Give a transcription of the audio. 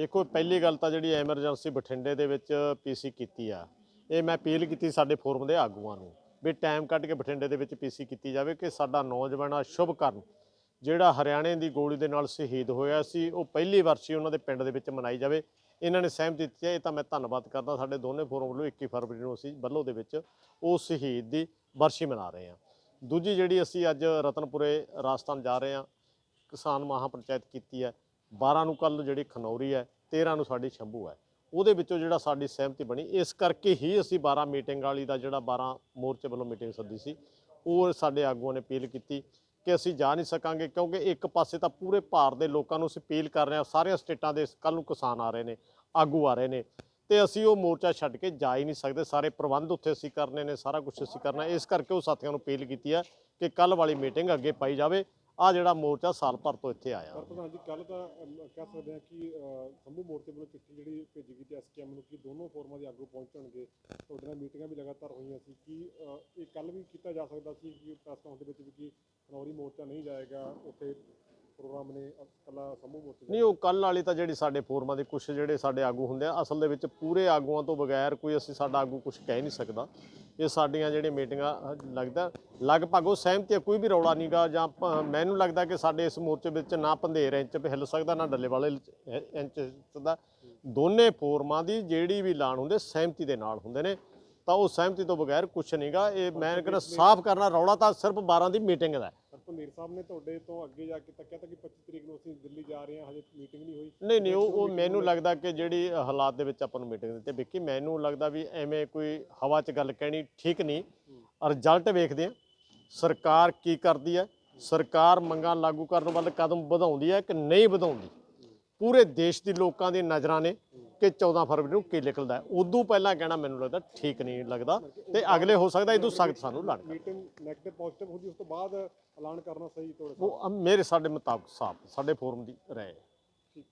ਦੇਖੋ, ਪਹਿਲੀ ਗੱਲ ਤਾਂ ਜਿਹੜੀ ਐਮਰਜੈਂਸੀ ਬਠਿੰਡੇ ਦੇ ਵਿੱਚ ਪੀਸੀ ਕੀਤੀ ਆ, ਇਹ ਮੈਂ ਅਪੀਲ ਕੀਤੀ ਸਾਡੇ ਫੋਰਮ ਦੇ ਆਗੂਆਂ ਨੂੰ ਵੀ ਟਾਈਮ ਕੱਢ ਕੇ ਬਠਿੰਡੇ ਦੇ ਵਿੱਚ ਪੀਸੀ ਕੀਤੀ ਜਾਵੇ ਕਿ ਸਾਡਾ ਨੌਜਵਾਨ ਆ ਸ਼ੁਭਕਰਨ ਜਿਹੜਾ ਹਰਿਆਣੇ ਦੀ ਗੋਲੀ ਦੇ ਨਾਲ ਸ਼ਹੀਦ ਹੋਇਆ ਸੀ, ਉਹ ਪਹਿਲੀ ਵਰਸੀ ਉਹਨਾਂ ਦੇ ਪਿੰਡ ਦੇ ਵਿੱਚ ਮਨਾਈ ਜਾਵੇ। ਇਹਨਾਂ ਨੇ ਸਹਿਮਤੀ ਦਿੱਤੀ ਹੈ, ਇਹ ਤਾਂ ਮੈਂ ਧੰਨਵਾਦ ਕਰਦਾ ਸਾਡੇ ਦੋਨੇ ਫੋਰਮ ਵੱਲੋਂ 21 ਫਰਵਰੀ ਨੂੰ ਅਸੀਂ ਬੱਲੋ ਦੇ ਵਿੱਚ ਉਹ ਸ਼ਹੀਦ ਦੀ ਵਰਸੀ ਮਨਾ ਰਹੇ ਹਾਂ। ਦੂਜੀ ਜਿਹੜੀ ਅਸੀਂ ਅੱਜ ਰਤਨਪੁਰੇ, ਰਾਜਸਥਾਨ ਜਾ ਰਹੇ ਹਾਂ, ਕਿਸਾਨ ਮਹਾ ਪੰਚਾਇਤ ਕੀਤੀ ਹੈ 12 ਨੂੰ ਕੱਲ ਜਿਹੜੀ ਖਨੌਰੀ ਹੈ 13 ਨੂੰ ਸਾਡੀ ਸ਼ੰਭੂ ਹੈ। ਉਹਦੇ ਵਿੱਚੋਂ ਜਿਹੜਾ ਸਾਡੀ ਸਹਿਮਤੀ ਬਣੀ, ਇਸ ਕਰਕੇ ਹੀ ਅਸੀਂ 12 ਮੀਟਿੰਗ ਵਾਲੀ ਦਾ ਜਿਹੜਾ 12 ਮੋਰਚੇ ਵੱਲੋਂ ਮੀਟਿੰਗ ਸੱਦੀ ਸੀ, ਉਹ ਸਾਡੇ ਆਗੂਆਂ ਨੇ ਅਪੀਲ ਕੀਤੀ ਕਿ ਅਸੀਂ ਜਾ ਨਹੀਂ ਸਕਾਂਗੇ, ਕਿਉਂਕਿ ਇੱਕ ਪਾਸੇ ਤਾਂ ਪੂਰੇ ਭਾਰਤ ਦੇ ਲੋਕਾਂ ਨੂੰ ਅਸੀਂ ਅਪੀਲ ਕਰ ਰਹੇ ਹਾਂ, ਸਾਰੀਆਂ ਸਟੇਟਾਂ ਦੇ ਕੱਲ ਨੂੰ ਕਿਸਾਨ ਆ ਰਹੇ ਨੇ, ਆਗੂ ਆ ਰਹੇ ਨੇ, ਤੇ ਅਸੀਂ ਉਹ ਮੋਰਚਾ ਛੱਡ ਕੇ ਜਾ ਹੀ ਨਹੀਂ ਸਕਦੇ। ਸਾਰੇ ਪ੍ਰਬੰਧ ਉੱਥੇ ਅਸੀਂ ਕਰਨੇ ਨੇ, ਸਾਰਾ ਕੁਝ ਅਸੀਂ ਕਰਨਾ, ਇਸ ਕਰਕੇ ਉਹ ਸਾਥੀਆਂ ਨੂੰ ਅਪੀਲ ਕੀਤੀ ਹੈ ਕਿ ਕੱਲ ਵਾਲੀ ਮੀਟਿੰਗ ਅੱਗੇ ਪਾਈ ਜਾਵੇ। ਆ ਜਿਹੜਾ ਮੋਰਚਾ ਸਾਲ ਭਰ ਤੋਂ ਇੱਥੇ ਆਇਆ। ਪਰ ਪ੍ਰਧਾਨ ਜੀ ਕੱਲ ਤਾਂ ਅਮ, ਕਹਿ ਸਕਦੇ ਹਾਂ ਕਿ ਅ, ਸੰਭੂ ਮੋਰਚੇ ਵੱਲੋਂ ਚਿੱਠੀ ਜਿਹੜੀ ਭੇਜੀ ਗਈ ਤੇ ਐਸਕੇਐਮ ਨੂੰ ਕਿ ਦੋਨੋਂ ਫੋਰਮਾਂ ਦੇ ਆਗੂ ਪਹੁੰਚਣਗੇ। ਉਹਦੇ ਨਾਲ ਮੀਟਿੰਗਾਂ ਵੀ ਲਗਾਤਾਰ ਹੋਈਆਂ ਸੀ ਕਿ ਅ, ਇਹ ਕੱਲ ਵੀ ਕੀਤਾ ਜਾ ਸਕਦਾ ਸੀ ਕਿ ਪ੍ਰੈਸ ਕਾਨਫਰੰਸ ਦੇ ਵਿੱਚ ਵੀ ਕਿ ਖਨੌਰੀ ਮੋਰਚਾ ਨਹੀਂ ਜਾਏਗਾ ਉੱਥੇ ਪ੍ਰੋਗਰਾਮ ਨੇ ਅ, ਇਕੱਲਾ ਸੰਭੂ ਮੋਰਚੇ ਦਾ ਨਹੀਂ ਉਹ ਕੱਲ ਵਾਲੀ ਤਾਂ ਜਿਹੜੀ ਸਾਡੇ ਫੋਰਮਾਂ ਦੇ ਕੁਝ ਜਿਹੜੇ ਸਾਡੇ ਆਗੂ ਹੁੰਦੇ ਆ ਅਸਲ ਦੇ ਵਿੱਚ ਪੂਰੇ ਆਗੂਆਂ ਤੋਂ ਬਗੈਰ ਕੋਈ ਅਸੀਂ ਸਾਡਾ ਆਗੂ ਕੁਝ ਕਹਿ ਨਹੀਂ ਸਕਦਾ। ਇਹ ਸਾਡੀਆਂ ਜਿਹੜੀਆਂ ਮੀਟਿੰਗਾਂ ਲੱਗਦਾ ਲਗਭਗ ਉਹ ਸਹਿਮਤੀ ਆ, ਕੋਈ ਵੀ ਰੌਲਾ ਨਹੀਂਗਾ ਜਾਂ ਪ- ਮੈਨੂੰ ਲੱਗਦਾ ਕਿ ਸਾਡੇ ਇਸ ਮੋਰਚੇ ਵਿੱਚ ਨਾ ਪੰਧੇਰ ਇੰਚ ਤੇ ਹਿੱਲ ਸਕਦਾ ਨਾ ਡੱਲੇ ਵਾਲੇ ਇੰਚ ਦਾ ਦੋਨੇ ਫੋਰਮਾਂ ਦੀ ਜਿਹੜੀ ਵੀ ਐਲਾਨ ਹੁੰਦੇ ਸਹਿਮਤੀ ਦੇ ਨਾਲ ਹੁੰਦੇ ਨੇ। ਤਾਂ ਉਹ ਸਹਿਮਤੀ ਤੋਂ ਬਗੈਰ ਕੁਝ ਨਹੀਂਗਾ ਇਹ ਮੈਂ ਕਹਿੰਦਾ ਸਾਫ਼ ਕਰਨਾ ਰੌਲਾ ਤਾਂ ਸਿਰਫ 12 ਦੀ ਮੀਟਿੰਗ ਦਾ ਹੈ। ਪਰ ਭੰਦੇਰ ਸਾਹਿਬ ਨੇ ਤੁਹਾਡੇ ਤੋਂ ਅੱਗੇ ਜਾ ਕੇ ਤਾਂ ਕਹਿਤਾ ਕਿ 25 ਤਰੀਕ ਨੂੰ ਅਸੀਂ ਦਿੱਲੀ ਜਾ ਰਹੇ ਹਾਂ ਹਜੇ ਮੀਟਿੰਗ ਨਹੀਂ ਹੋਈ। ਨਹੀਂ ਨਹੀਂ ਉਹ ਉਹ ਮੈਨੂੰ ਲੱਗਦਾ ਕਿ ਜਿਹੜੀ ਹਾਲਾਤ ਦੇ ਵਿੱਚ ਆਪਾਂ ਨੂੰ ਮੀਟਿੰਗ ਦਿੱਤੀ। ਵਿੱਕੀ ਮੈਨੂੰ ਲੱਗਦਾ ਵੀ ਐਵੇਂ ਕੋਈ ਹਵਾ 'ਚ ਗੱਲ ਕਹਿਣੀ ਠੀਕ ਨਹੀਂ। ਰਿਜ਼ਲਟ ਵੇਖਦੇ ਆ ਸਰਕਾਰ ਕੀ ਕਰਦੀ ਹੈ? ਸਰਕਾਰ ਮੰਗਾਂ ਲਾਗੂ ਕਰਨ ਵੱਲ ਕਦਮ ਵਧਾਉਂਦੀ ਹੈ ਕਿ ਨਹੀਂ ਵਧਾਉਂਦੀ? ਪੂਰੇ ਦੇਸ਼ ਦੀ ਲੋਕਾਂ ਦੀ ਨਜ਼ਰਾਂ ਨੇ। ਕਿ 14 ਫਰਵਰੀ ਨੂੰ ਕੀ ਨਿਕਲਦਾ ਹੈ। ਉਦੋਂ ਪਹਿਲਾਂ ਕਹਿਣਾ ਮੈਨੂੰ ਲੱਗਦਾ ਠੀਕ ਨਹੀਂ ਲੱਗਦਾ ਤੇ ਅਗਲੇ ਹੋ ਸਕਦਾ ਇਦੋਂ ਸਖਤ ਸਾਨੂੰ ਲੜ ਮੀਟਿੰਗ ਨੈਗੇਟਿਵ ਪੋਜ਼ਿਟਿਵ ਹੁੰਦੀ ਉਸ ਤੋਂ ਬਾਅਦ ਐਲਾਨ ਕਰਨਾ ਸਹੀ ਤੁਹਾਡੇ ਉਹ ਮੇਰੇ ਸਾਡੇ ਮੁਤਾਬਕ ਸਾਫ਼ ਸਾਡੇ ਫੋਰਮ ਦੀ ਰਾਏ ਹੈ।